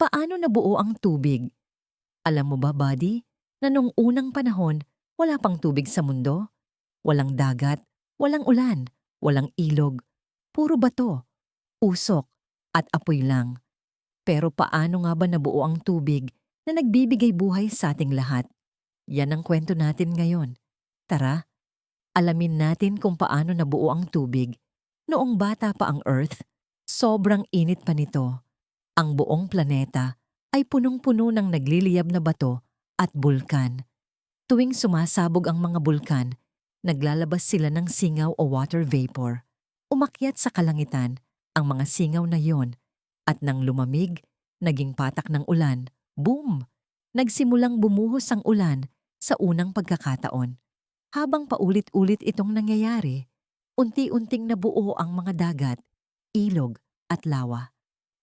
Paano nabuo ang tubig? Alam mo ba, buddy, na nung unang panahon, wala pang tubig sa mundo? Walang dagat, walang ulan, walang ilog, puro bato, usok, at apoy lang. Pero paano nga ba nabuo ang tubig na nagbibigay buhay sa ating lahat? Yan ang kwento natin ngayon. Tara, alamin natin kung paano nabuo ang tubig. Noong bata pa ang Earth, sobrang init pa nito. Ang buong planeta ay punong-puno ng nagliliyab na bato at bulkan. Tuwing sumasabog ang mga bulkan, naglalabas sila ng singaw o water vapor. Umakyat sa kalangitan ang mga singaw na yon at nang lumamig, naging patak ng ulan, boom! Nagsimulang bumuhos ang ulan sa unang pagkakataon. Habang paulit-ulit itong nangyayari, unti-unting nabuo ang mga dagat, ilog at lawa.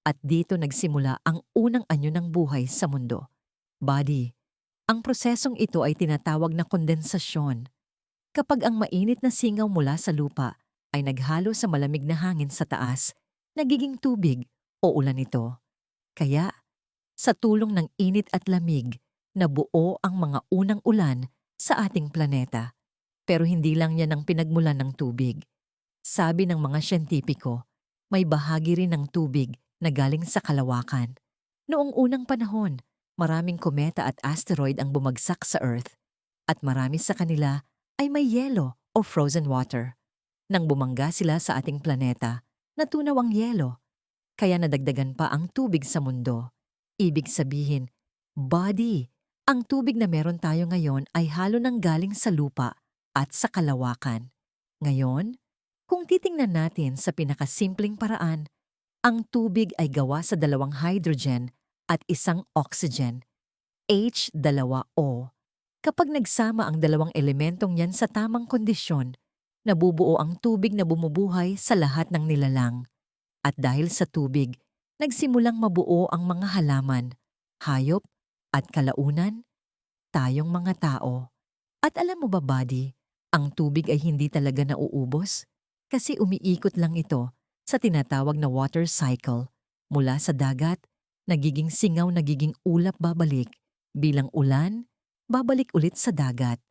At dito nagsimula ang unang anyo ng buhay sa mundo. Body. Ang prosesong ito ay tinatawag na kondensasyon. Kapag ang mainit na singaw mula sa lupa ay naghalo sa malamig na hangin sa taas, nagiging tubig o ulan ito. Kaya, sa tulong ng init at lamig, nabuo ang mga unang ulan sa ating planeta. Pero hindi lang yan ang pinagmulan ng tubig. Sabi ng mga siyentipiko, may bahagi rin ng tubig na galing sa kalawakan. Noong unang panahon, maraming kometa at asteroid ang bumagsak sa Earth at marami sa kanila ay may yelo o frozen water. Nang bumangga sila sa ating planeta, natunaw ang yelo, kaya nadagdagan pa ang tubig sa mundo. Ibig sabihin, body, ang tubig na meron tayo ngayon ay halo ng galing sa lupa at sa kalawakan. Ngayon, kung titingnan natin sa pinakasimpleng paraan, ang tubig ay gawa sa dalawang hydrogen at isang oxygen, H2O. Kapag nagsama ang dalawang elementong yan sa tamang kondisyon, nabubuo ang tubig na bumubuhay sa lahat ng nilalang. At dahil sa tubig, nagsimulang mabuo ang mga halaman, hayop, at kalaunan, tayong mga tao. At alam mo ba, buddy, ang tubig ay hindi talaga nauubos kasi umiikot lang ito sa tinatawag na water cycle. Mula sa dagat, nagiging singaw, nagiging ulap babalik. Bilang ulan, babalik ulit sa dagat.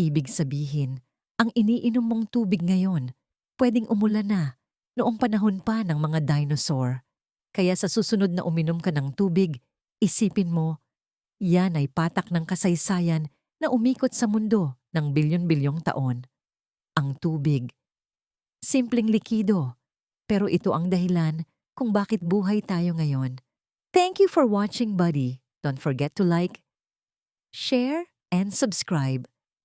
Ibig sabihin, ang iniinom mong tubig ngayon, pwedeng umulan na noong panahon pa ng mga dinosaur. Kaya sa susunod na uminom ka ng tubig, isipin mo, yan ay patak ng kasaysayan na umikot sa mundo ng bilyon-bilyong taon. Ang tubig. Simpleng likido, pero ito ang dahilan kung bakit buhay tayo ngayon. Thank you for watching, buddy. Don't forget to like, share, and subscribe.